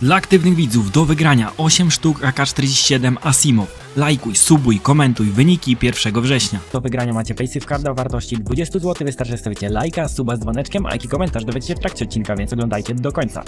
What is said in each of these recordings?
Dla aktywnych widzów do wygrania 8 sztuk AK-47 Asimov. Lajkuj, subuj, komentuj wyniki 1 września. Do wygrania macie Paysafe Carda o wartości 20 zł. Wystarczy stawicie lajka, suba z dzwoneczkiem, a jaki komentarz dowiecie się w trakcie odcinka, więc oglądajcie do końca.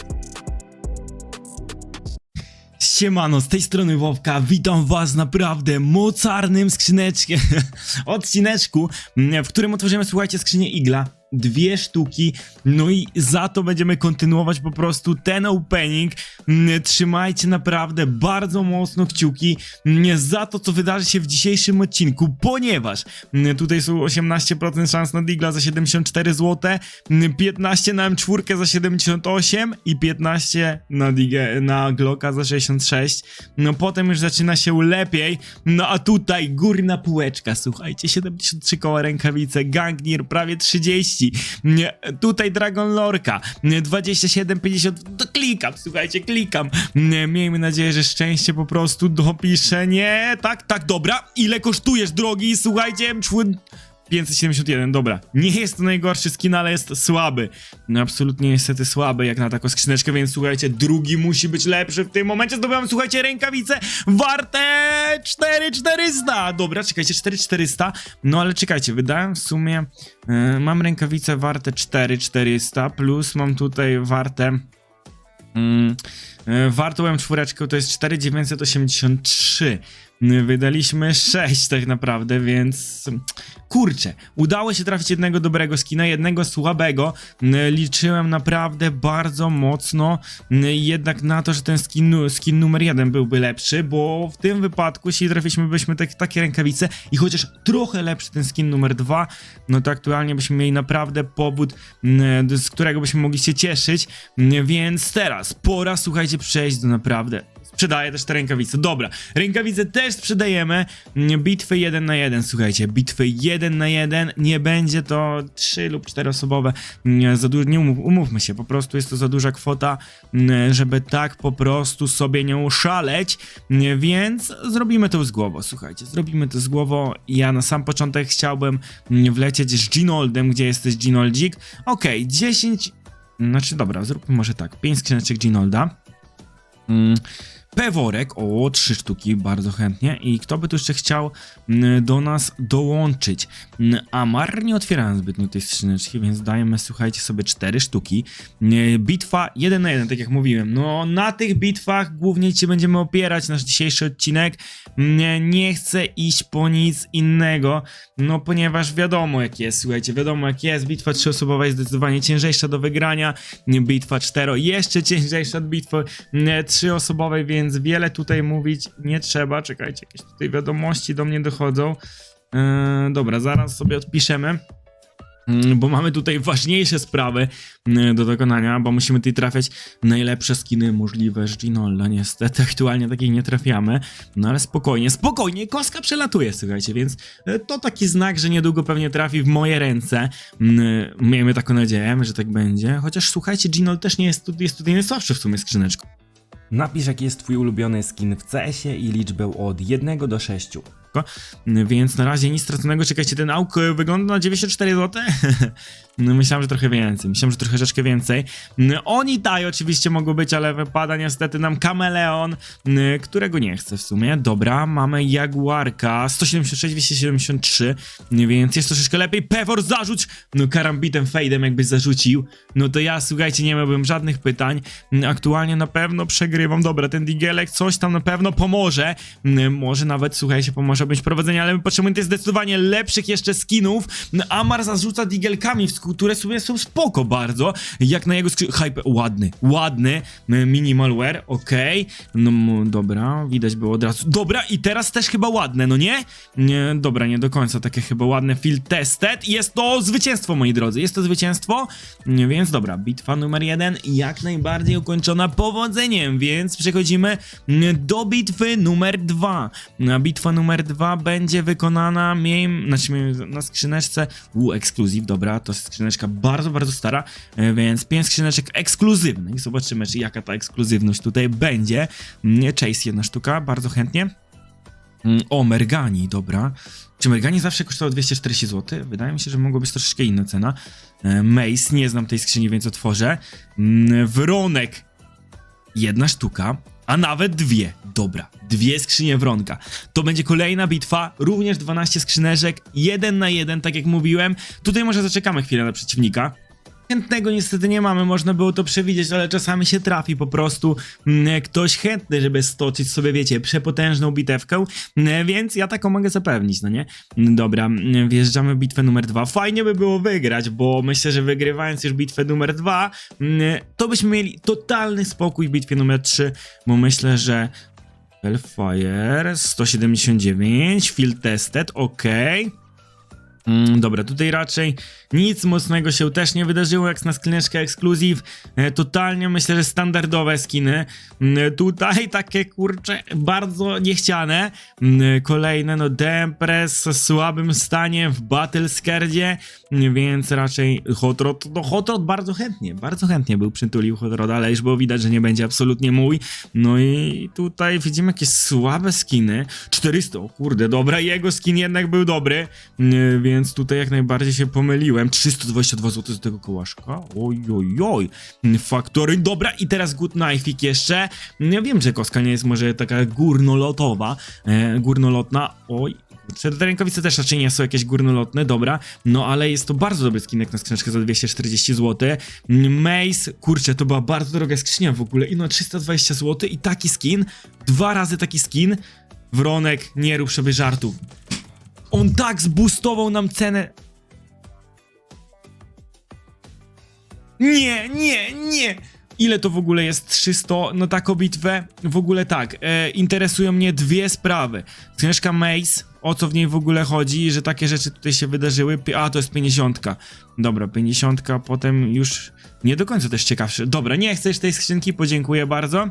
Siemano, z tej strony Wowka, witam was naprawdę mocarnym skrzyneczkiem, odcineczku, w którym otworzymy, słuchajcie, skrzynię Igla, dwie sztuki, no i za to będziemy kontynuować po prostu ten opening, Mm, trzymajcie naprawdę bardzo mocno kciuki mm, za to, co wydarzy się w dzisiejszym odcinku, ponieważ mm, tutaj są 18% szans na Digla za 74 zł, 15 na M4 za 78 i 15 na, Digę, na Glocka za 66. No potem już zaczyna się lepiej. No a tutaj górna półeczka, słuchajcie, 73 koła rękawice, Gangnir prawie 30. Nie, tutaj Dragon Lorka 27, 50. To klikam, słuchajcie, klikam. Miejmy nadzieję, że szczęście po prostu dopisze. Nie, tak, tak, dobra. Ile kosztujesz, drogi? Słuchajcie, M4 571, dobra. Nie jest to najgorszy skin, ale jest słaby. No absolutnie niestety słaby jak na taką skrzyneczkę, więc słuchajcie, drugi musi być lepszy w tym momencie. Zdobywam, słuchajcie, rękawice warte 4400. Dobra, czekajcie, 4400. No ale czekajcie, wydałem w sumie, e, mam rękawice warte 4400, plus mam tutaj warte... Mm, e, wartą M4 to jest 4983. Wydaliśmy 6 tak naprawdę, więc kurczę, udało się trafić jednego dobrego skina, jednego słabego. Liczyłem naprawdę bardzo mocno jednak na to, że ten skin, skin numer jeden byłby lepszy, bo w tym wypadku, jeśli trafiliśmy byśmy tak, takie rękawice i chociaż trochę lepszy ten skin numer dwa, no to aktualnie byśmy mieli naprawdę powód, z którego byśmy mogli się cieszyć, więc teraz pora, słuchajcie, przejść do naprawdę Sprzedaję też te rękawice. Dobra, rękawice też sprzedajemy. Bitwy 1 na 1, słuchajcie, bitwy 1 na 1. Nie będzie to 3 lub 4 osobowe. Nie, za dużo, nie umów, umówmy się, po prostu jest to za duża kwota, żeby tak po prostu sobie nie oszaleć. Więc zrobimy to z głową, słuchajcie, zrobimy to z głową. Ja na sam początek chciałbym wlecieć z Ginoldem, gdzie jesteś Ginoldik. Okej, okay, 10. Znaczy, dobra, zróbmy może tak. 5 skrzyneczek Ginolda. Mm. Peworek, o, trzy sztuki, bardzo chętnie. I kto by tu jeszcze chciał mm, do nas dołączyć? Mm, Amar nie otwierałem zbytnio tej skrzyneczki, więc dajemy, słuchajcie, sobie cztery sztuki. Mm, Bitwa 1 na 1, tak jak mówiłem. No, na tych bitwach głównie ci będziemy opierać nasz dzisiejszy odcinek. Nie, chcę iść po nic innego, no ponieważ wiadomo jak jest, słuchajcie, wiadomo jak jest. Bitwa trzyosobowa jest zdecydowanie ciężejsza do wygrania. Bitwa 4 jeszcze ciężejsza od bitwy trzyosobowej, więc więc wiele tutaj mówić nie trzeba. Czekajcie, jakieś tutaj wiadomości do mnie dochodzą. Yy, dobra, zaraz sobie odpiszemy. Yy, bo mamy tutaj ważniejsze sprawy yy, do dokonania, bo musimy tutaj trafiać najlepsze skiny możliwe z Ginolla. Niestety aktualnie takich nie trafiamy, no ale spokojnie, spokojnie, koska przelatuje, słuchajcie, więc yy, to taki znak, że niedługo pewnie trafi w moje ręce. Yy, miejmy taką nadzieję, że tak będzie. Chociaż słuchajcie, Ginol też nie jest, jest tutaj najsłabszy w sumie skrzyneczką. Napisz jaki jest twój ulubiony skin w CS-ie i liczbę od 1 do 6. Więc na razie nic straconego. Czekajcie, ten auk wygląda na 94 zł. No, myślałem, że trochę więcej. Myślałem, że trochę troszeczkę więcej. Oni taj oczywiście mogą być, ale wypada niestety nam kameleon, którego nie chcę w sumie. Dobra, mamy Jaguarka 176, 273, więc jest troszeczkę lepiej. Pewor zarzuć! No karambitem, fejdem jakbyś zarzucił. No to ja, słuchajcie, nie miałbym żadnych pytań. Aktualnie na pewno przegrywam. Dobra, ten digelek coś tam na pewno pomoże. Może nawet, słuchajcie, pomoże objąć prowadzenie, ale my potrzebujemy zdecydowanie lepszych jeszcze skinów. Amar zarzuca digelkami które sobie są spoko bardzo, jak na jego skrzydła. Hype, ładny, ładny, minimalware, okej, okay. no dobra, widać było od razu, dobra i teraz też chyba ładne, no nie? nie? Dobra, nie do końca takie chyba ładne, field tested, jest to zwycięstwo, moi drodzy, jest to zwycięstwo, więc dobra, bitwa numer jeden jak najbardziej ukończona powodzeniem, więc przechodzimy do bitwy numer dwa. Bitwa numer dwa będzie wykonana, miejmy, znaczy na skrzyneczce, u, ekskluzyw, dobra, to jest skrzyneczka bardzo, bardzo stara, e, więc 5 skrzyneczek ekskluzywnych. Zobaczymy, czy jaka ta ekskluzywność tutaj będzie. Mm, Chase jedna sztuka, bardzo chętnie. Mm, o, Mergani, dobra. Czy Mergani zawsze kosztowało 240 zł? Wydaje mi się, że mogło być troszeczkę inna cena. E, Mace, nie znam tej skrzyni, więc otworzę. Mm, Wronek. jedna sztuka, a nawet dwie. Dobra, dwie skrzynie wronka. To będzie kolejna bitwa, również 12 skrzyneczek, jeden na jeden, tak jak mówiłem. Tutaj może zaczekamy chwilę na przeciwnika. Chętnego niestety nie mamy, można było to przewidzieć, ale czasami się trafi po prostu mm, ktoś chętny, żeby stoczyć sobie, wiecie, przepotężną bitewkę, mm, więc ja taką mogę zapewnić, no nie? Mm, Dobra, wjeżdżamy w bitwę numer dwa. Fajnie by było wygrać, bo myślę, że wygrywając już bitwę numer dwa, to byśmy mieli totalny spokój w bitwie numer trzy, bo myślę, że Hellfire 179, field tested, okej. Mm, dobra, tutaj raczej nic mocnego się też nie wydarzyło, jak na skrzyneczkę ekskluzyw. E, totalnie myślę, że standardowe skiny. Mm, tutaj takie kurcze bardzo niechciane. Mm, kolejne, no Dempress w słabym stanie w Battle Scardzie, mm, więc raczej Hot Rod, no Hot Rod bardzo chętnie, bardzo chętnie był przytulił Hot Rod, ale już było widać, że nie będzie absolutnie mój. No i tutaj widzimy jakieś słabe skiny. 400, o kurde, dobra, jego skin jednak był dobry, mm, więc tutaj jak najbardziej się pomyliłem. 322 zł z tego kołaszka. Oj, oj, oj. Faktory, dobra, i teraz Good Knife'ik jeszcze. Ja wiem, że koska nie jest może taka górnolotowa, e, górnolotna. Oj, te rękawice też raczej nie są jakieś górnolotne, dobra, no ale jest to bardzo dobry skinek na skrzyneczkę za 240 zł. Mace, kurczę, to była bardzo droga skrzynia w ogóle, i no 320 zł i taki skin, dwa razy taki skin. Wronek, nie rób sobie żartów. On tak zboostował nam cenę. Nie, nie, nie! Ile to w ogóle jest 300 na taką bitwę? W ogóle tak, e, interesują mnie dwie sprawy. Skrzyneczka Mace, o co w niej w ogóle chodzi, że takie rzeczy tutaj się wydarzyły. A, to jest 50. Dobra, 50, potem już nie do końca też ciekawszy. Dobra, nie chcesz tej skrzynki, podziękuję bardzo.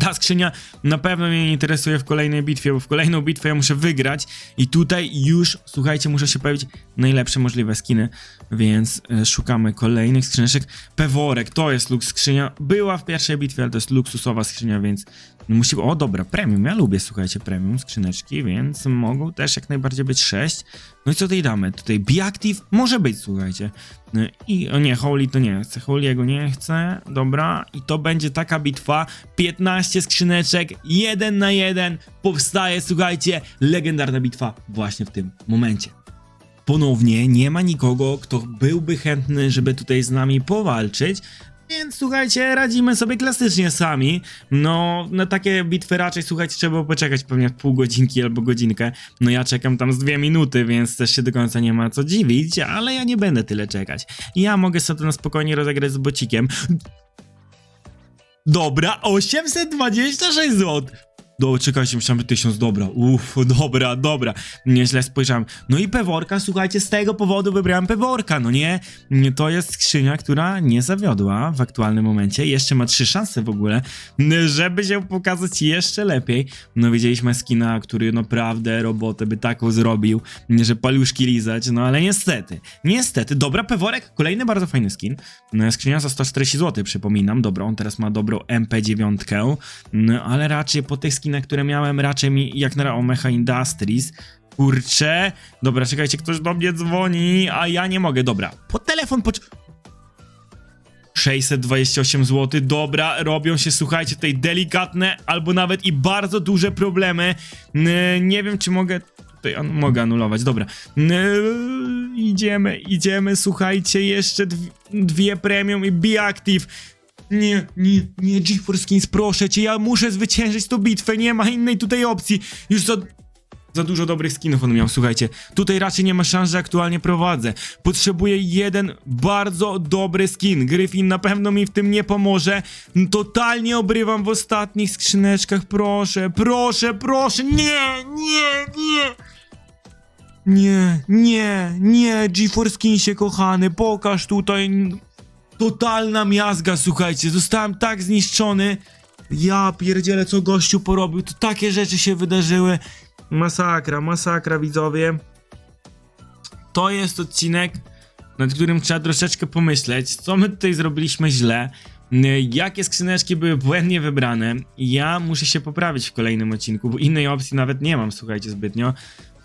Ta skrzynia na pewno mnie nie interesuje w kolejnej bitwie, bo w kolejną bitwę ja muszę wygrać. I tutaj już, słuchajcie, muszę się pojawić najlepsze możliwe skiny, więc e, szukamy kolejnych skrzyneczek. Peworek, to jest luk skrzynia, była w pierwszej bitwie, ale to jest luksusowa skrzynia, więc musimy, o dobra, premium, ja lubię, słuchajcie, premium skrzyneczki, więc mogą też jak najbardziej być 6. No i co tutaj damy? Tutaj Beactive może być, słuchajcie. No I o nie, Holy to nie chcę, Holy'ego nie chcę, dobra. I to będzie taka bitwa, 15 skrzyneczek, jeden na jeden, powstaje, słuchajcie, legendarna bitwa właśnie w tym momencie. Ponownie nie ma nikogo, kto byłby chętny, żeby tutaj z nami powalczyć, więc słuchajcie, radzimy sobie klasycznie sami. No, na takie bitwy raczej, słuchajcie, trzeba poczekać pewnie pół godzinki albo godzinkę. No ja czekam tam z dwie minuty, więc też się do końca nie ma co dziwić, ale ja nie będę tyle czekać. Ja mogę sobie na spokojnie rozegrać z bocikiem. Dobra, 826 zł. Do, czekajcie, myślałem, że 1000, dobra, uff, dobra, dobra, nieźle spojrzałem. No i Peworka, słuchajcie, z tego powodu wybrałem Peworka, no nie? To jest skrzynia, która nie zawiodła w aktualnym momencie, jeszcze ma trzy szanse w ogóle, żeby się pokazać jeszcze lepiej. No widzieliśmy skina, który naprawdę robotę by taką zrobił, że paluszki lizać, no ale niestety, niestety, dobra, Peworek, kolejny bardzo fajny skin, No, skrzynia za 140 zł, przypominam, dobra, on teraz ma dobrą MP9, no ale raczej po tych skinach, które miałem, raczej mi jak na Omecha Industries. Kurczę, dobra, czekajcie, ktoś do mnie dzwoni, a ja nie mogę, dobra. Po telefon, po... 628 zł, dobra, robią się, słuchajcie, tutaj delikatne albo nawet i bardzo duże problemy. Nie wiem, czy mogę. Tutaj an- mogę anulować, dobra. N- Idziemy, idziemy, słuchajcie, jeszcze dw- dwie premium i Be Active. Nie, nie, nie, GeForce Skins, proszę cię, ja muszę zwyciężyć tą bitwę, nie ma innej tutaj opcji. Już za, za dużo dobrych skinów on miał, słuchajcie. Tutaj raczej nie ma szans, że aktualnie prowadzę. Potrzebuję jeden bardzo dobry skin. Gryfin na pewno mi w tym nie pomoże. Totalnie obrywam w ostatnich skrzyneczkach, proszę, proszę, proszę, nie, nie, nie. Nie, nie, nie, GeForce Skinsie kochany, pokaż tutaj totalna miazga, słuchajcie, zostałem tak zniszczony. Ja pierdzielę, co gościu porobił, to takie rzeczy się wydarzyły. Masakra, masakra, widzowie. To jest odcinek, nad którym trzeba troszeczkę pomyśleć, co my tutaj zrobiliśmy źle, jakie skrzyneczki były błędnie wybrane. Ja muszę się poprawić w kolejnym odcinku, bo innej opcji nawet nie mam, słuchajcie, zbytnio.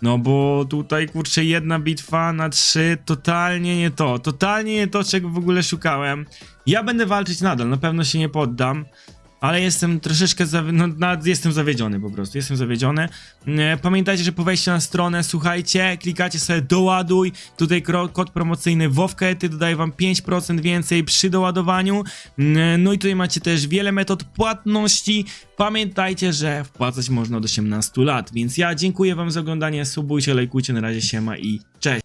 No bo tutaj kurczę jedna bitwa na trzy, totalnie nie to, totalnie nie to czego w ogóle szukałem. Ja będę walczyć nadal, na pewno się nie poddam. Ale jestem troszeczkę, zawi- no, jestem zawiedziony po prostu, jestem zawiedziony. Pamiętajcie, że po wejściu na stronę, słuchajcie, klikacie sobie doładuj, tutaj kod promocyjny WOWKETY dodaje wam 5% więcej przy doładowaniu, no i tutaj macie też wiele metod płatności, pamiętajcie, że wpłacać można od 18 lat, więc ja dziękuję wam za oglądanie, subujcie, lajkujcie, na razie siema i cześć.